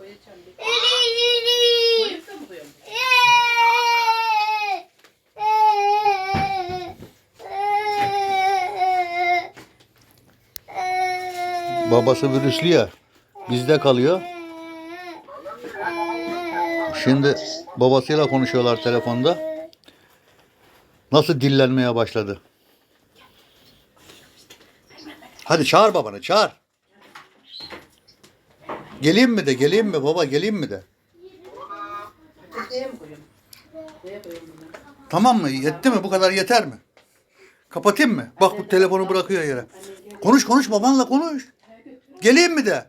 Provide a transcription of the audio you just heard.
koyacağım. Bir. Koyup? Babası virüslü ya. Bizde kalıyor. Şimdi babasıyla konuşuyorlar telefonda. Nasıl dillenmeye başladı? Hadi çağır babanı çağır. Geleyim mi de geleyim mi baba geleyim mi de. Tamam mı? Yetti mi? Bu kadar yeter mi? Kapatayım mı? Bak bu telefonu bırakıyor yere. Konuş konuş babanla konuş. Geleyim mi de?